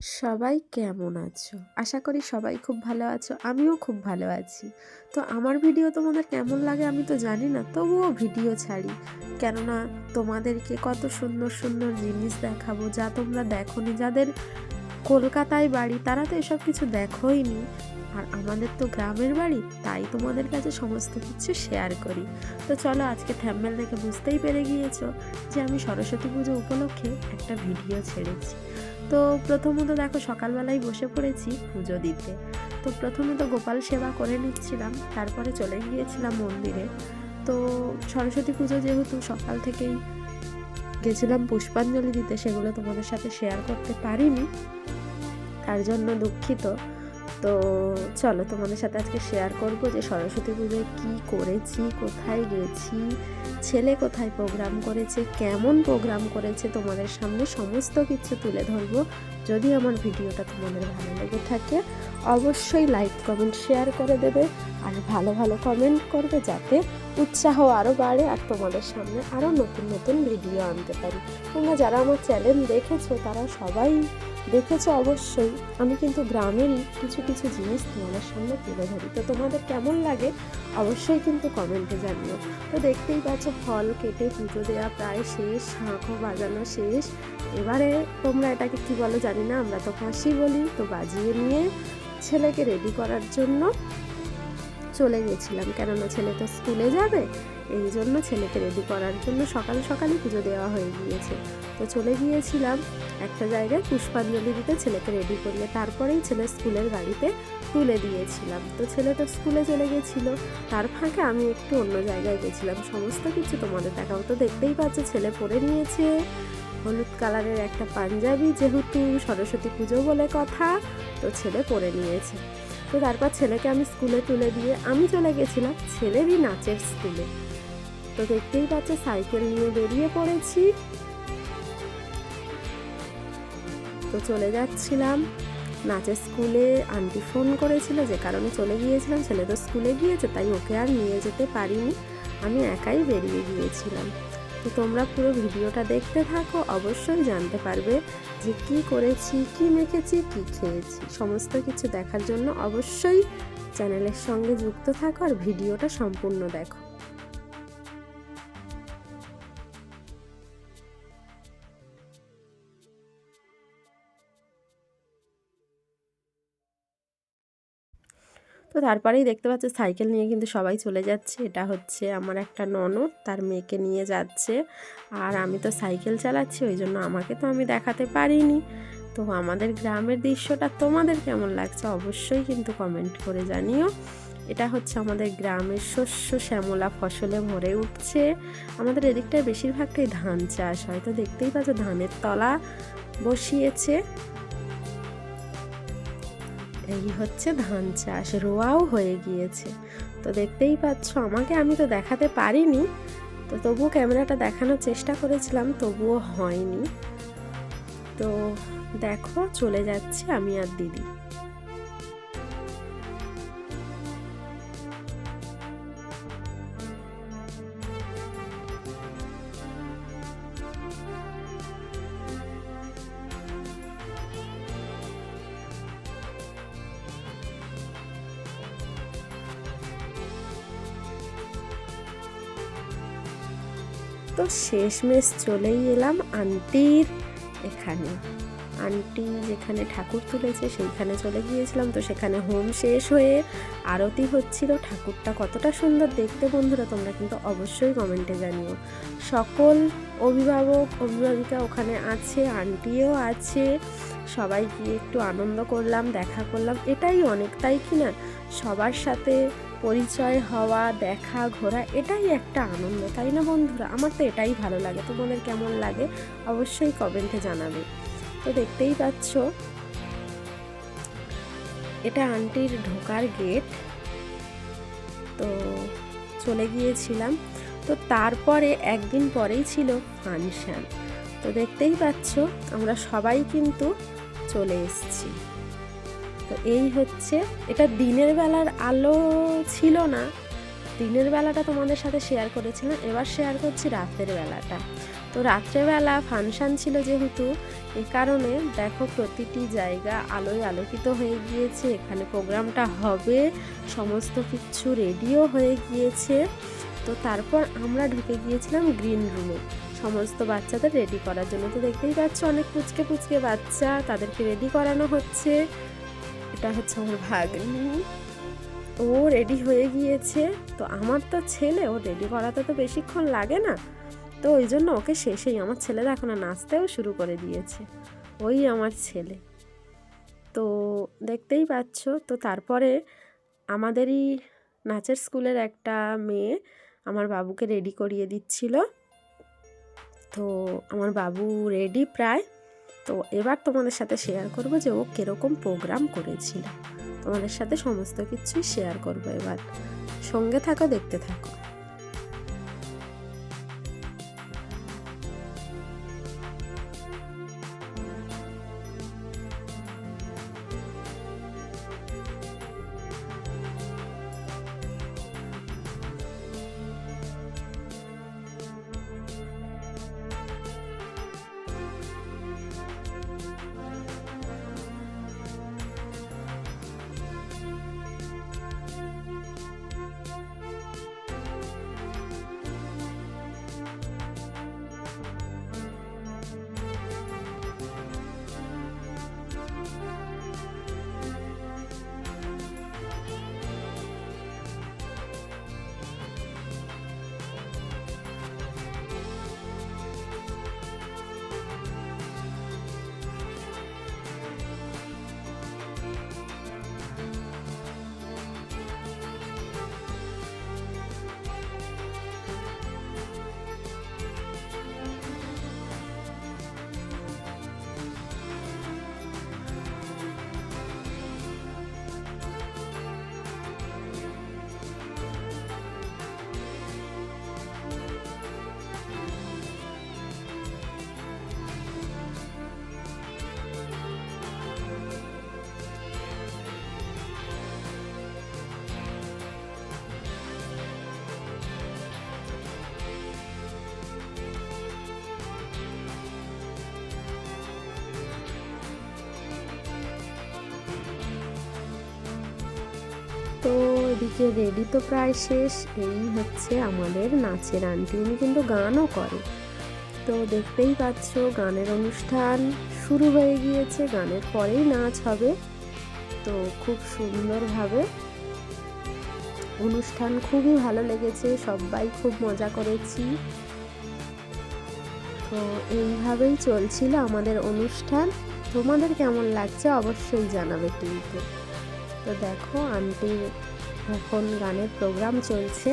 সবাই কেমন আছো? আশা করি সবাই খুব ভালো আছো, আমিও খুব ভালো আছি। তো আমার ভিডিও তোমাদের কেমন লাগে আমি তো জানি না, তবুও ভিডিও ছাড়ি। কেননা তোমাদেরকে কত সুন্দর সুন্দর জিনিস দেখাবো যা তোমরা দেখোনি, যাদের কলকাতায় বাড়ি তারা তো এসব কিছু দেখোই নি। আর আমাদের তো গ্রামের বাড়ি, তাই তোমাদের কাছে সমস্ত কিছু শেয়ার করি। তো চলো আজকে থ্যাম্বেল দেখে বুঝতেই পেরে গিয়েছো যে আমি সরস্বতী পুজো উপলক্ষে একটা ভিডিও ছেড়েছি। তো প্রথমত দেখো সকালবেলায় বসে পড়েছি পুজো দিতে। তো প্রথমত গোপাল সেবা করে নিচ্ছিলাম, তারপরে চলে গিয়েছিলাম মন্দিরে। তো সরস্বতী পুজো যেহেতু সকাল থেকেই গেছিলাম পুষ্পাঞ্জলি দিতে, সেগুলো তোমাদের সাথে শেয়ার করতে পারিনি। তার জন্য দুঃখিত। তো চলো তোমাদের সাথে আজকে শেয়ার করব যে সরস্বতী পুজোয় কী করেছি, কোথায় গেছি, ছেলে কোথায় প্রোগ্রাম করেছে, কেমন প্রোগ্রাম করেছে তোমাদের সামনে সমস্ত কিছু তুলে ধরবো। যদি আমার ভিডিওটা তোমাদের ভালো লেগে থাকে, অবশ্যই লাইক কমেন্ট শেয়ার করে দেবে আর ভালো ভালো কমেন্ট করবে যাতে উৎসাহ আরও বাড়ে আর তোমাদের সামনে আরও নতুন নতুন ভিডিও আনতে পারি। তোমরা যারা আমার চ্যানেল দেখেছ, তারা সবাই দেখেছ অবশ্যই, আমি কিন্তু গ্রামেরই কিছু কিছু জিনিস তোমাদের সামনে তুলে ধরি। তো তোমাদের কেমন লাগে অবশ্যই কিন্তু কমেন্টে জানিও। তো দেখতেই পাচ্ছ ফল কেটে পুজো দেওয়া প্রায় শেষ শাঁখও বাজানো শেষ। এবারে তোমরা এটাকে কি বলো জানি না, আমরা তো ফাঁসি বলি। তো বাজিয়ে নিয়ে ছেলেকে রেডি করার জন্য চলে গেছিলাম। কেননা ছেলে তো স্কুলে যাবে এই জন্য ছেলেকে রেডি করার জন্য সকাল সকালই পুজো দেওয়া হয়ে গিয়েছে। তো চলে গিয়েছিলাম একটা জায়গায় পুষ্পাঞ্জলি দিতে ছেলেকে রেডি করলে তারপরেই ছেলে স্কুলের গাড়িতে তুলে দিয়েছিলাম। তো ছেলে তো স্কুলে চলে গেছিল, তার ফাঁকে আমি একটু অন্য জায়গায় গেছিলাম। সমস্ত কিছু তোমাদের দেখাও তো দেখতেই পাচ্ছ ছেলে পরে নিয়েছে, হলুদ কালারের একটা পাঞ্জাবি যেহেতু সরস্বতী পুজো বলে কথা, তো ছেলে পরে নিয়েছে। তো তারপর ছেলেকে আমি স্কুলে তুলে দিয়ে আমি চলে গেছিলাম ছেলেরই নাচের স্কুলে। তো দেখতেই পাচ্ছ, সাইকেল নিয়ে বেরিয়ে পড়েছি। তো চলে যাচ্ছিলাম। নাচের স্কুলে আন্টি ফোন করেছিল, যে কারণে চলে গিয়েছিলাম। ছেলে তো স্কুলে গিয়েছে, তাই ওকে আর নিয়ে যেতে পারিনি। আমি একাই বেরিয়ে গিয়েছিলাম। তো তোমরা পুরো ভিডিওটা দেখতে থাকো, অবশ্যই জানতে পারবে যে কি করেছি, কি মেখেছি, কি খেয়েছি। সমস্ত কিছু দেখার জন্য অবশ্যই চ্যানেলের সঙ্গে যুক্ত থাকো আর ভিডিওটা সম্পূর্ণ দেখো। তারপরেই দেখতে পাচ্ছ সাইকেল নিয়ে কিন্তু সবাই চলে যাচ্ছে। এটা হচ্ছে আমার একটা ননদ, তার মেয়েকে নিয়ে যাচ্ছে। আর আমি তো সাইকেল চালাচ্ছি, ওই জন্য আমাকে তো আমি দেখাতে পারিনি। তো আমাদের গ্রামের দৃশ্যটা তোমাদের কেমন লাগছে অবশ্যই কিন্তু কমেন্ট করে জানিও। এটা হচ্ছে আমাদের গ্রামের শস্য শ্যামলা ফসলে ভরে উঠছে। আমাদের এদিকটায় বেশিরভাগটাই ধান চাষ হয়। তো দেখতেই পাচ্ছ ধানের তলা বসিয়েছে। এই হচ্ছে ধান চাষ, রোয়াও হয়ে গিয়েছে। তো দেখতেই পাচ্ছ, আমাকে আমি তো দেখাতে পারিনি, তো তবুও ক্যামেরাটা দেখানোর চেষ্টা করেছিলাম, তবুও হয়নি। তো দেখো, চলে যাচ্ছে আমি আর দিদি। শেষমেশ চলেই এলাম আন্টির এখানে। আন্টি যেখানে ঠাকুর তুলেছে সেইখানে চলে গিয়েছিলাম। তো সেখানে হোম শেষ হয়ে আরতি হচ্ছিল। ঠাকুরটা কতটা সুন্দর দেখতে বন্ধুরা, তোমরা কিন্তু অবশ্যই কমেন্টে জানিও। সকল অভিভাবক, অভিভাবিকা ওখানে আছে, আন্টিও আছে। সবাই গিয়ে একটু আনন্দ করলাম, দেখা করলাম। এটাই অনেক তাই কি না, সবার সাথে পরিচয় হওয়া, দেখা, ঘোরা এটাই একটা আনন্দ, তাই না বন্ধুরা? আমার তো এটাই ভালো লাগে। তোমাদের কেমন লাগে অবশ্যই কমেন্টে জানাবে। তো দেখতেই পাচ্ছ, এটা আন্টির ঢোকার গেট তো চলে গিয়েছিলাম। তো তারপরে একদিন পরেই ছিল ফাংশান তো দেখতেই পাচ্ছ, আমরা সবাই কিন্তু চলে এসছি। তো এই হচ্ছে, এটা দিনের বেলার আলো ছিল না, দিনের বেলাটা তোমাদের সাথে শেয়ার করেছিলাম, এবার শেয়ার করছি রাতের বেলাটা। তো রাত্রেবেলা ফাংশান ছিল যেহেতু, এ কারণে দেখো প্রতিটি জায়গা আলোয় আলোকিত হয়ে গিয়েছে, এখানে প্রোগ্রামটা হবে, সমস্ত কিছু রেডিও হয়ে গিয়েছে। তো তারপর আমরা ঢুকে গিয়েছিলাম গ্রিন রুমে সমস্ত বাচ্চাদের রেডি করার জন্য তো দেখতেই পাচ্ছ, অনেক পুচকে পুচকে বাচ্চা, তাদেরকে রেডি করানো হচ্ছে। এটা হচ্ছে আমার ভাগ্নি। ও রেডি হয়ে গিয়েছে। তো আমার তো ছেলে, ও রেডি করাতে তো বেশিক্ষণ লাগে না। তো ওই জন্য ওকে শেষেই আমার ছেলে এখন নাচতেও শুরু করে দিয়েছে। ওই আমার ছেলে। তো দেখতেই পাচ্ছ, তো তারপরে আমাদেরই নাচের স্কুলের একটা মেয়ে আমার বাবুকে রেডি করিয়ে দিচ্ছিল। তো আমার বাবু রেডি প্রায়। তো এবার তোমাদের সাথে শেয়ার করব যে ও কীরকম প্রোগ্রাম করেছিল। তোমাদের সাথে সমস্ত কিছুই শেয়ার করব এবার। সঙ্গে থাকো, দেখতে থাকো। তো রেডি তো প্রায় শেষ। এই হচ্ছে আমাদের নাচের আন্টি। উনি কিন্তু গানও করে তো দেখতেই পাচ্ছ, গানের অনুষ্ঠান শুরু হয়ে গিয়েছে। গানের পরেই নাচ হবে। তো খুব সুন্দরভাবে অনুষ্ঠান খুবই ভালো লেগেছে। সবাই খুব মজা করেছি। তো এইভাবেই চলছিল আমাদের অনুষ্ঠান। তোমাদের কেমন লাগছে অবশ্যই জানাবে কিন্তু। তো দেখো আন্টির এখন গানের প্রোগ্রাম চলছে।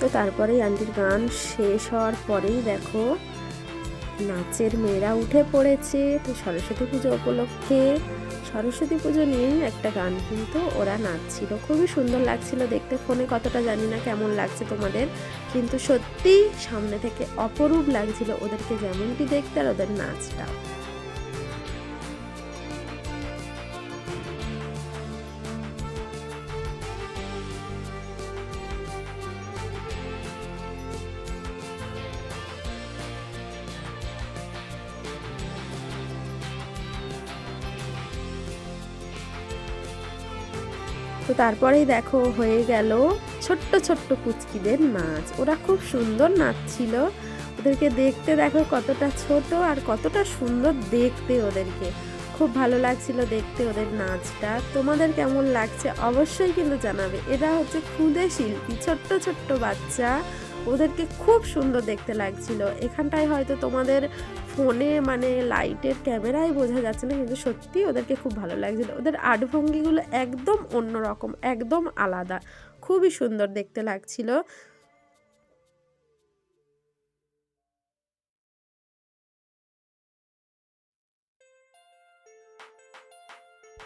তো তারপরেই আন্টির গান শেষ হওয়ার পরেই দেখো নাচের মেয়েরা উঠে পড়েছে। তো সরস্বতী পুজো উপলক্ষে সরস্বতী পুজো নিয়েই একটা গান কিন্তু ওরা নাচছিল। খুবই সুন্দর লাগছিল দেখতে, ফোনে কতটা জানি না কেমন লাগছে তোমাদের, কিন্তু সত্যি সামনে থেকে অপরূপ লাগছিল ওদেরকে যেমনটি দেখতে আর ওদের নাচটা তো তারপরেই দেখো হয়ে গেল ছোট্ট ছোট্ট কুচকিদের নাচ। ওরা খুব সুন্দর নাচছিল। ওদেরকে দেখতে দেখো কতটা ছোট আর কতটা সুন্দর দেখতে ওদেরকে। খুব ভালো লাগছিল দেখতে ওদের নাচটা। তোমাদের কেমন লাগছে অবশ্যই কিন্তু জানাবে। এরা হচ্ছে খুদে শিল্পী, ছোট্ট ছোট্ট বাচ্চা। ওদেরকে খুব সুন্দর দেখতে লাগছিল। এখানটায় হয়তো তোমাদের ফোনে মানে লাইটের ক্যামেরায় বোঝা যাচ্ছে না, কিন্তু সত্যি ওদেরকে খুব ভালো লাগছিল। ওদের আর্ট ভঙ্গিগুলো একদম অন্যরকম একদম আলাদা। খুবই সুন্দর দেখতে লাগছিল।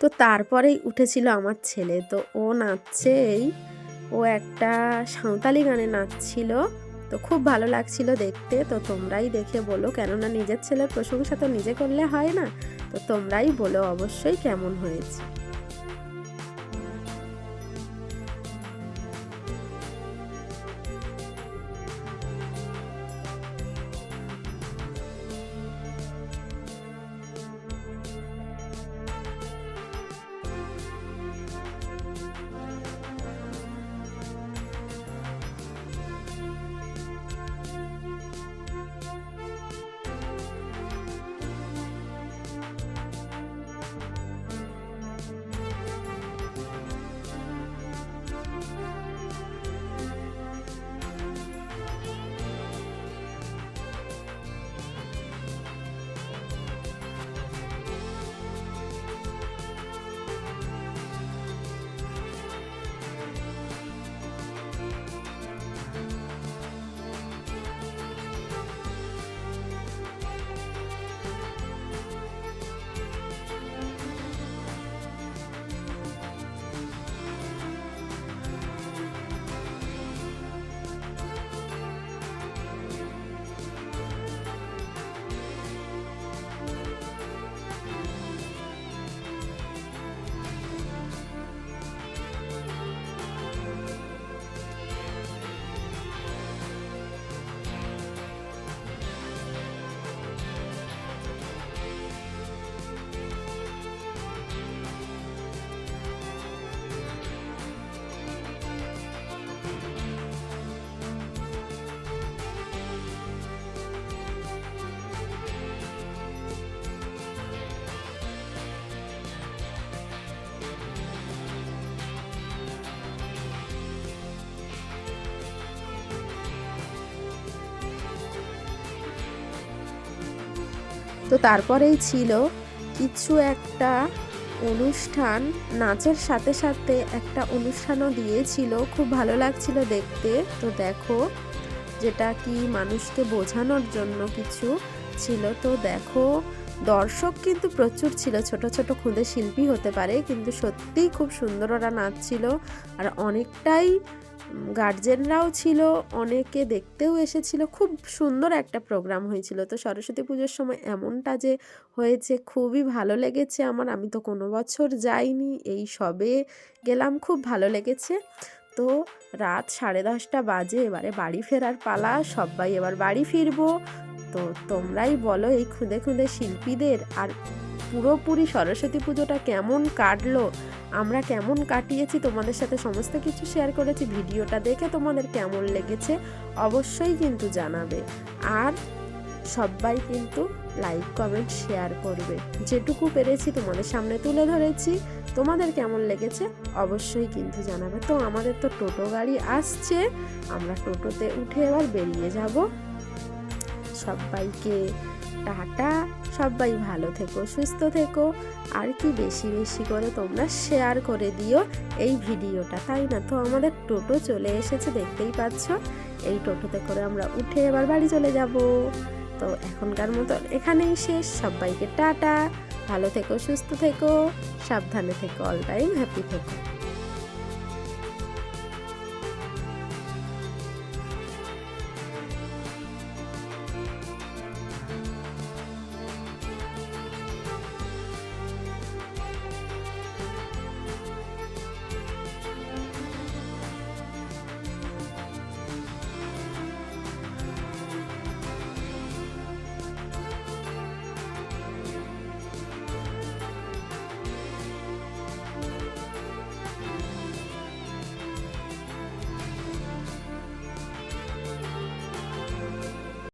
তো তারপরেই উঠেছিল আমার ছেলে। তো ও নাচছেই ও একটা সাঁওতালি গানে নাচছিল। তো খুব ভালো লাগছিল দেখতে। তো তোমরাই দেখে বলো, কেননা নিজের ছেলের প্রশংসা তো নিজে করলে হয় না। তো তোমরাই বলো অবশ্যই কেমন হয়েছে। তো তারপরেই ছিল কিছু একটা অনুষ্ঠান। নাচের সাথে সাথে একটা অনুষ্ঠানও দিয়েছিল। খুব ভালো লাগছিল দেখতে। তো দেখো, যেটা কি মানুষকে বোঝানোর জন্য কিছু ছিল। তো দেখো, দর্শক কিন্তু প্রচুর ছিল। ছোট ছোট খুদে শিল্পী হতে পারে, কিন্তু সত্যিই খুব সুন্দর ওরা নাচছিল। আর অনেকটাই গার্জেনরাও ছিল, অনেকে দেখতেও এসেছিল। খুব সুন্দর একটা প্রোগ্রাম হয়েছিল। তো সরস্বতী পুজোর সময় এমনটা যে হয়েছে, খুবই ভালো লেগেছে আমার। আমি তো কোনো বছর যাইনি, এই সবে গেলাম, খুব ভালো লেগেছে। তো রাত সাড়ে দশটা বাজে, এবারে বাড়ি ফেরার পালা, সবাই এবার বাড়ি ফিরবো। তো তোমরাই বলো এই খুদে খুদে শিল্পীদের আর পুরোপুরি সরস্বতী পুজোটা কেমন কাটলো? আমরা কেমন কাটিয়েছি? তোমাদের সাথে সমস্ত কিছু শেয়ার করেছি। ভিডিওটা দেখে তোমাদের কেমন লেগেছে? অবশ্যই কিন্তু জানাবে। আর সবাই কিন্তু লাইক কমেন্ট শেয়ার করবে। যেটুকু পেরেছি তোমাদের সামনে তুলে ধরেছি। তোমাদের কেমন লেগেছে? অবশ্যই কিন্তু জানাবে। তো আমাদের তো টোটো গাড়ি আসছে। আমরা টোটোতে উঠে এবার বেরিয়ে যাব। সবাইকে টাটা, সবাই ভালো থেকো, সুস্থ থেকো। আর কি বেশি বেশি করে তোমরা শেয়ার করে দিও এই ভিডিওটা, তাই না? তো আমাদের টোটো চলে এসেছে, দেখতেই পাচ্ছ। এই টোটোতে করে আমরা উঠে এবার বাড়ি চলে যাব। তো এখনকার মতো এখানেই শেষ। সবাইকে টাটা, ভালো থেকো, সুস্থ থেকো, সাবধানে থেকো অল টাইম হ্যাপি থেকো।